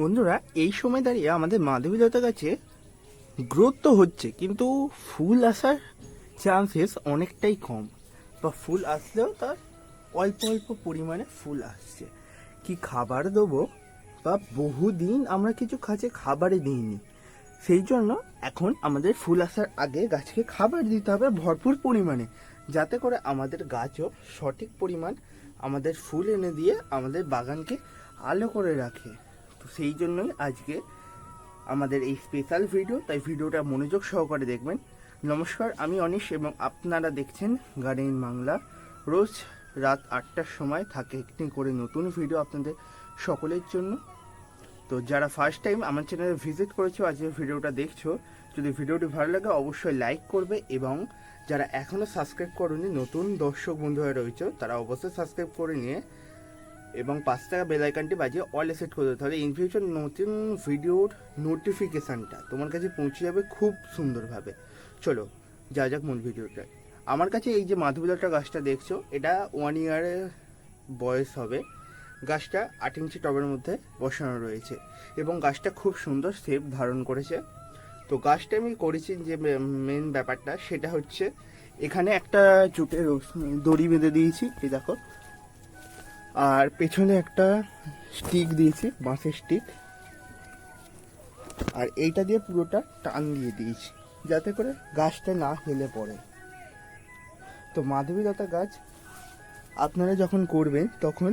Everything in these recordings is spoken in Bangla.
বন্ধুরা, এই সময় দাঁড়িয়ে আমাদের মাধবী মাধবীলতা গাছে গ্রোথ তো হচ্ছে, কিন্তু ফুল আসার চান্সেস অনেকটাই কম। বা ফুল আসলেও তার অল্প অল্প পরিমাণে ফুল আসছে। কি খাবার দেবো? বা বহুদিন আমরা কিছু কাছে খাবারই দিইনি। সেই জন্য এখন আমাদের ফুল আসার আগে গাছকে খাবার দিতে হবে ভরপুর পরিমাণে, যাতে করে আমাদের গাছও সঠিক পরিমাণ আমাদের ফুল এনে দিয়ে আমাদের বাগানকে আলো করে রাখে। তো সেই জন্যই আজকে আমাদের এই স্পেশাল ভিডিও তাই ভিডিওটা মনোযোগ সহকারে দেখবেন। নমস্কার, আমি অনিশ এবং আপনারা দেখছেন গার্ডেন বাংলা। রোজ রাত আটটার সময় থাকে একটি করে নতুন ভিডিও আপনাদের সকলের জন্য। তো যারা ফার্স্ট টাইম আমার চ্যানেলে ভিজিট করেছ আজকের ভিডিওটা দেখছ, যদি ভিডিওটি ভালো লাগে অবশ্যই লাইক করবে এবং যারা এখনও সাবস্ক্রাইব করনি, নতুন দর্শক বন্ধু হয়ে রয়েছে, তারা অবশ্যই সাবস্ক্রাইব করে নিয়ে এবং পাঁচ টাকা বেল আইকনটি বাজিয়ে অল সেট করে দেবে। তাহলে ইন ফিউচার নতুন ভিডিওর নোটিফিকেশানটা তোমার কাছে পৌঁছে যাবে খুব সুন্দরভাবে। চলো যা যাক মূল ভিডিওটা আমার কাছে এই যে মাধবীলতা গাছটা দেখছ, এটা ওয়ান ইয়ারের বয়স হবে। গাছটা আট ইঞ্চি টবের মধ্যে বসানো রয়েছে এবং গাছটা খুব সুন্দর শেপ ধারণ করেছে। তো গাছটা আমি করেছি যে মেন ব্যাপারটা সেটা হচ্ছে, এখানে একটা চুটে দড়ি বেঁধে দিয়েছি, এই দেখো। আর পেছনে একটা স্টিক দিয়েছি, বাঁশের স্টিক আর এইটা দিয়ে পুরোটা টান দিয়ে দিয়েছি, যাতে করে গাছটা না হেলে পড়ে। তো মাধবীলতা গাছ আপনারা যখন করবেন, তখন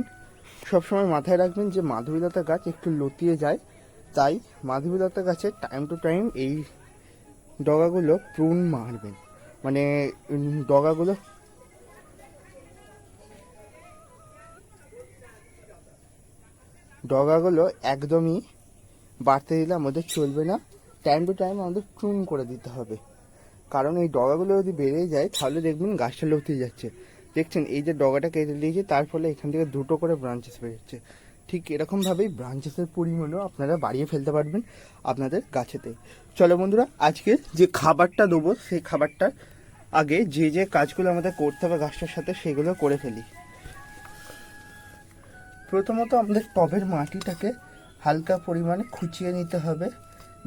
সবসময় মাথায় রাখবেন যে মাধবীলতা গাছ একটু লতিয়ে যায়। তাই মাধবীলতা গাছে টাইম টু টাইম এই ডগাগুলো প্রুন মারবেন। মানে ডগাগুলো ডগাগুলো একদমই বাড়তে দিলে আমাদের চলবে না। টাইম টু টাইম আমাদের চুন করে দিতে হবে। কারণ এই ডগাগুলো যদি বেড়ে যায়, তাহলে দেখবেন গাছটা লতিয়ে যাচ্ছে। দেখছেন, এই যে ডগাটা কেটে দিয়েছে, তার ফলে এখান থেকে দুটো করে ব্রাঞ্চেস বেরোচ্ছে ঠিক এরকমভাবেই ব্রাঞ্চেসের পরিমাণও আপনারা বাড়িয়ে ফেলতে পারবেন আপনাদের গাছেতে। চলো বন্ধুরা, আজকে যে খাবারটা দেবো, সেই খাবারটার আগে যে যে কাজগুলো আমাদের করতে হবে গাছটার সাথে, সেগুলো করে ফেলি। প্রথমত আমাদের টবের মাটিটাকে হালকা পরিমাণে খুঁচিয়ে নিতে হবে।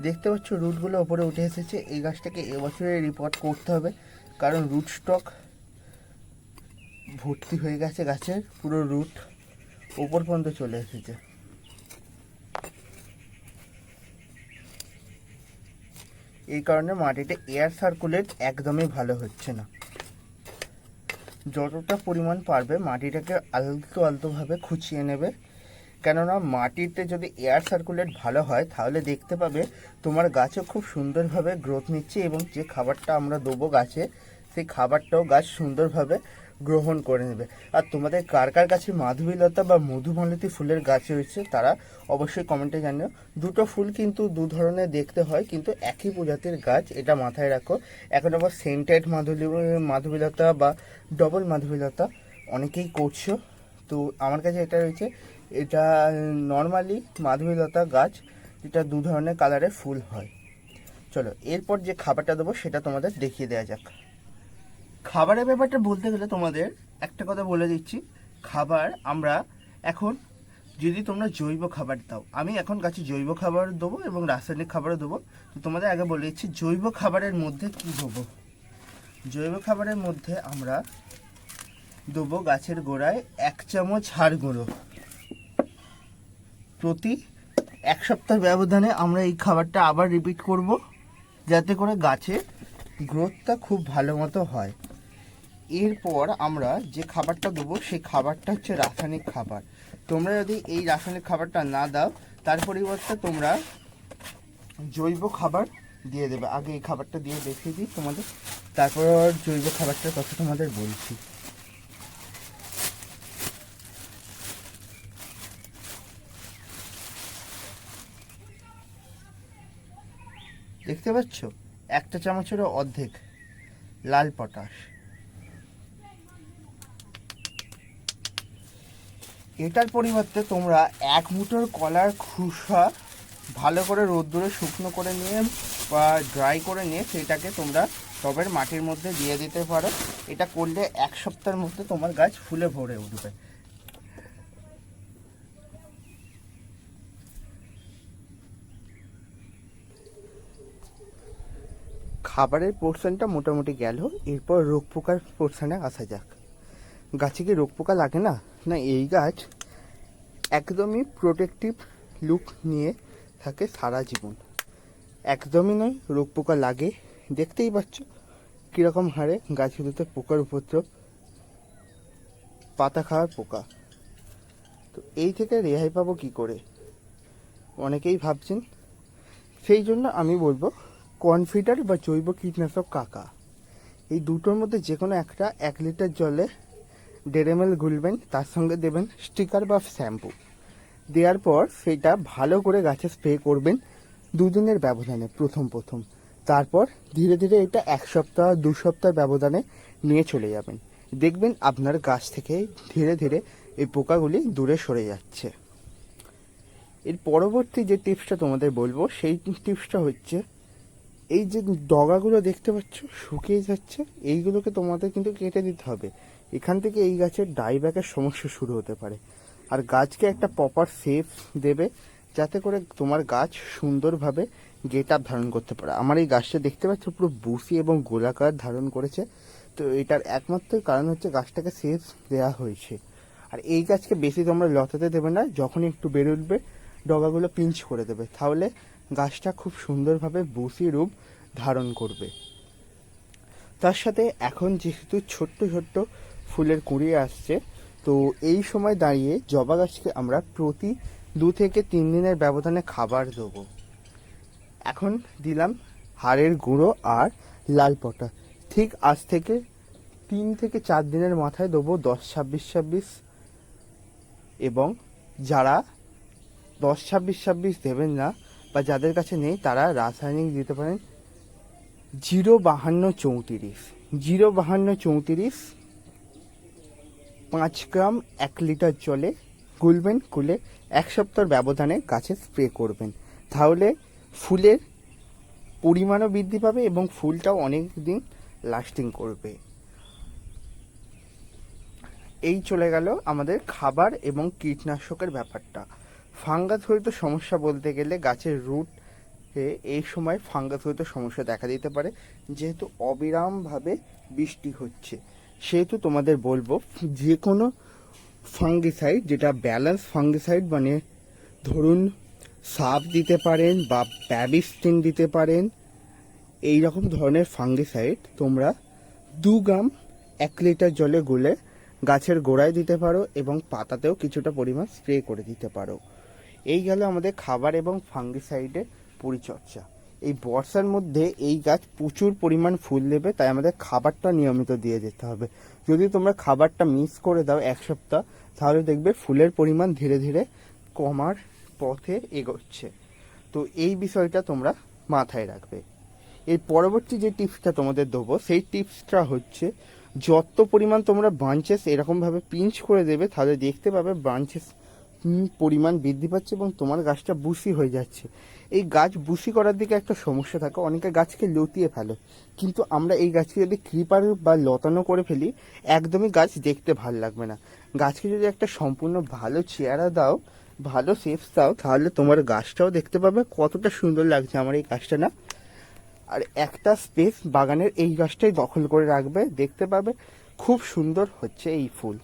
দেখতে পাচ্ছ, রুটগুলো ওপরে উঠে এসেছে। এই গাছটাকে এবছরে রিপোর্ট করতে হবে, কারণ রুট স্টক ভর্তি হয়ে গেছে গাছের। পুরো রুট ওপর পর্যন্ত চলে এসেছে। এই কারণে মাটিতে এয়ার সার্কুলেট একদমই ভালো হচ্ছে না। যতটা পরিমাণ পারবে মাটিটাকে আলতো আলতোভাবে খুঁচিয়ে নেবে। কেননা মাটিতে যদি এয়ার সার্কুলেট ভালো হয়, তাহলে দেখতে পাবে তোমার গাছও খুব সুন্দরভাবে গ্রোথ নিচ্ছে এবং যে খাবারটা আমরা দেবো গাছে, সেই খাবারটাও গাছ সুন্দরভাবে গ্রহণ করে নেবে। আর তোমাদের কার কার কাছে মাধবীলতা বা মধুমালতী ফুলের গাছ রয়েছে তারা অবশ্যই কমেন্টে জানিও। দুটো ফুল কিন্তু দু ধরনের দেখতে হয়, কিন্তু একই প্রজাতির গাছ, এটা মাথায় রাখো। এখন আবার সেন্টেড মাধবী, মাধবীলতা বা ডবল মাধবীলতা অনেকেই করছ। তো আমার কাছে এটা রয়েছে, এটা নর্মালি মাধবীলতা গাছ, এটা দু ধরনের কালারের ফুল হয়। চলো, এরপর যে খাবারটা দেবো সেটা তোমাদের দেখিয়ে দেওয়া যাক। খাবারের ব্যাপারটা বলতে গেলে তোমাদের একটা কথা বলে দিচ্ছি। খাবার আমরা এখন যদি তোমরা জৈব খাবার দাও, আমি এখন গাছে জৈব খাবার দেবো এবং রাসায়নিক খাবারও দেবো। তো তোমাদের আগে বলে দিচ্ছি, জৈব খাবারের মধ্যে কি দেবো? জৈব খাবারের মধ্যে আমরা দেবো গাছের গোড়ায় এক চামচ হাড় গুঁড়ো। প্রতি এক সপ্তাহ ব্যবধানে আমরা এই খাবারটা আবার রিপিট করব, যাতে করে গাছের গ্রোথটা খুব ভালো মতো হয়। এরপর আমরা যে খাবারটা দেবো, সেই খাবারটা হচ্ছে রাসায়নিক খাবার। তোমরা যদি এই রাসায়নিক খাবারটা না দাও, তার পরিবর্তে তোমরা জৈব খাবার দিয়ে দেবে। আগে এই খাবারটা দিয়ে দেখিয়ে দিই তোমাদের, তারপর জৈব খাবারটার কথা তোমাদের বলছি। দেখতে পাচ্ছ? একটা চামচেরও অর্ধেক লাল পটাশ। এটার পরিবর্তে তোমরা এক মুঠোর কলার খোসা ভালো করে রোদ্দুরে শুকনো করে নিয়ে বা ড্রাই করে নিয়ে সেটাকে তোমরা টবের মাটির মধ্যে দিয়ে দিতে পারো। এটা করলে এক সপ্তাহের মধ্যে তোমার গাছ ফুলে ভরে উঠবে। খাবারের পোর্শনটা মোটামুটি গেল, এরপর রোগ পোকার পোর্শনে আসা যাক। গাছে কি রোগ পোকা লাগে না? না, এই গাছ একদমই প্রোটেক্টিভ লুক নিয়ে থাকে সারা জীবন। একদমই নয়, রোগ পোকা লাগে। দেখতেই পাচ্ছ কীরকম হারে গাছগুলোতে পোকার উপদ্রব, পাতা খাওয়ার পোকা। তো এই থেকে রেহাই পাবো কি করে? অনেকেই ভাবছেন। সেই জন্য আমি বলব কনফিডার বা জৈব কীটনাশক কাকা। এই দুটোর মধ্যে যে কোনো একটা এক লিটার জলে দেড় এম গুলবেন, তার সঙ্গে দেবেন স্টিকার বা শ্যাম্পু। দেওয়ার পর সেটা ভালো করে গাছে স্প্রে করবেন দুদিনের ব্যবধানে, প্রথম প্রথম। তারপর ধীরে ধীরে এটা এক সপ্তাহ, দু সপ্তাহ ব্যবধানে নিয়ে চলে যাবেন। দেখবেন আপনার গাছ থেকে ধীরে ধীরে এই পোকাগুলি দূরে সরে যাচ্ছে। এর পরবর্তী যে টিপসটা তোমাদের বলব, সেই টিপসটা হচ্ছে, এই যে ডগাগুলো দেখতে পাচ্ছ, শুকিয়ে যাচ্ছে, এইগুলোকে তোমাদের কিন্তু কেটে দিতে হবে। এখান থেকে এই গাছের ডাইব্যাকের সমস্যা শুরু হতে পারে। আর গাছকে একটা প্রপার শেপ দেবে যাতে করে তোমার গাছ সুন্দরভাবে গেট আপ ধারণ করতে পারে। আমার এই গাছটা দেখতে পাচ্ছ পুরো বুসি এবং গোলাকার ধারণ করেছে। তো এটার একমাত্র কারণ হচ্ছে গাছটাকে শেপ দেওয়া হয়েছে। আর এই গাছকে বেশি তোমরা লতাতে দেবে না যখন একটু বেড়ে উঠবে, ডগাগুলো পিঞ্চ করে দেবে। তাহলে গাছটা খুব সুন্দরভাবে বসি রূপ ধারণ করবে। তার সাথে এখন যেহেতু ছোট্ট ছোট্ট ফুলের কুড়ি আসছে। তো এই সময় দাঁড়িয়ে জবা গাছকে আমরা প্রতি দু থেকে তিন দিনের ব্যবধানে খাবার দেবো। এখন দিলাম হাড়ের গুঁড়ো আর লাল পটা। ঠিক আজ থেকে তিন থেকে চার দিনের মাথায় দেবো দশ ছাব্বিশ ছাব্বিশ। এবং যারা দশ ছাব্বিশ ছাব্বিশ দেবেন না বা যাদের কাছে নেই, তারা রাসায়নিক দিতে পারেন। জিরো বাহান্ন চৌত্রিশ। জিরো বাহান্ন চৌত্রিশ পাঁচ গ্রাম এক লিটার জলে গুলবেন, গুলে এক সপ্তাহ ব্যবধানে গাছে স্প্রে করবেন। তাহলে ফুলের পরিমাণও বৃদ্ধি পাবে এবং ফুলটাও অনেক দিন লাস্টিং করবে। এই চলে গেল আমাদের খাবার এবং কীটনাশকের ব্যাপারটা। ফাঙ্গাস হয়তো সমস্যা বলতে গেলে গাছের রুট এই সময় ফাঙ্গাস হয়তো সমস্যা দেখা দিতে পারে, যেহেতু অবিরামভাবে বৃষ্টি হচ্ছে। সেহেতু তোমাদের বলব যে কোনো ফাঙ্গিসাইড, যেটা ব্যালেন্স ফাঙ্গিসাইড মানে ধরুন সাপ দিতে পারেন বা ব্যাবিস্টিন দিতে পারেন এই রকম ধরনের ফাঙ্গিসাইড তোমরা দু গ্রাম এক লিটার জলে গুলে গাছের গোড়ায় দিতে পারো এবং পাতাতেও কিছুটা পরিমাণ স্প্রে করে দিতে পারো। এই গেল আমাদের খাবার এবং ফাঙ্গিসাইডের পরিচর্যা। এই বর্ষার মধ্যে এই গাছ প্রচুর পরিমাণ ফুল দেবে, তাই আমাদের খাবারটা নিয়মিত দিয়ে যেতে হবে। যদি তোমরা খাবারটা মিস করে দাও এক সপ্তাহ, তাহলে দেখবে ফুলের পরিমাণ ধীরে ধীরে কমার পথে এগোচ্ছে। তো এই বিষয়টা তোমরা মাথায় রাখবে। এর পরবর্তী যে টিপসটা তোমাদের দেবো, সেই টিপসটা হচ্ছে, যত পরিমাণ তোমরা ব্রাঞ্চেস এরকমভাবে পিঞ্চ করে দেবে, তাহলে দেখতে পাবে ব্রাঞ্চেস পরিমাণ বৃদ্ধি পাচ্ছে এবং তোমার গাছটা বুসি হয়ে যাচ্ছে। এই গাছ বুসি করার দিকে একটা সমস্যা থাকে, অনেকে গাছকে লতিয়ে ফেলে। কিন্তু আমরা এই গাছকে যদি ক্রিপার বা লতানো করে ফেলি, একদমই গাছ দেখতে ভালো লাগবে না। গাছকে যদি একটা সম্পূর্ণ ভালো চেয়ারা দাও, ভালো শেপস দাও, তাহলে তোমার গাছটাও দেখতে পাবে কতটা সুন্দর লাগছে আমার এই গাছটা না। আর একটা স্পেস বাগানের এই গাছটাই দখল করে রাখবে, দেখতে পাবে খুব সুন্দর হচ্ছে এই ফুল।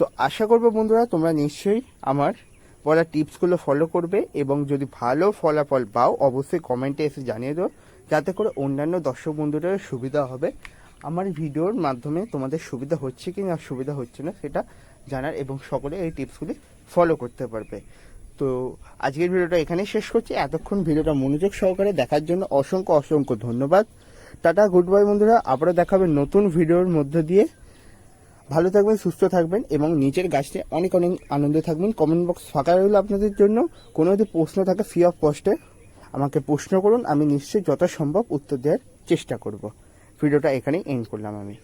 তো আশা করব বন্ধুরা তোমরা নিশ্চয়ই আমার বলা টিপসগুলো ফলো করবে এবং যদি ভালো ফলাফল পাও, অবশ্যই কমেন্টে এসে জানিয়ে দাও। যাতে করে অন্যান্য দর্শক বন্ধুদের সুবিধা হবে। আমার ভিডিওর মাধ্যমে তোমাদের সুবিধা হচ্ছে কি না সুবিধা হচ্ছে না, সেটা জানার এবং সকলে এই টিপসগুলি ফলো করতে পারবে। তো আজকের ভিডিওটা এখানেই শেষ করছি। এতক্ষণ ভিডিওটা মনোযোগ সহকারে দেখার জন্য অসংখ্য অসংখ্য ধন্যবাদ। টাটা গুড বাই বন্ধুরা। আবারও দেখাবে নতুন ভিডিওর মধ্য দিয়ে। ভালো থাকবেন, সুস্থ থাকবেন এবং নিজের গাছটি অনেক অনেক আনন্দে থাকবেন। কমেন্ট বক্স ফাঁকা রইল আপনাদের জন্য। কোনো যদি প্রশ্ন থাকে ফ্রি অফ কস্টে আমাকে প্রশ্ন করুন। আমি নিশ্চয়ই যথাসম্ভব উত্তর দেওয়ার চেষ্টা করব। ভিডিওটা এখানেই এন্ড করলাম আমি।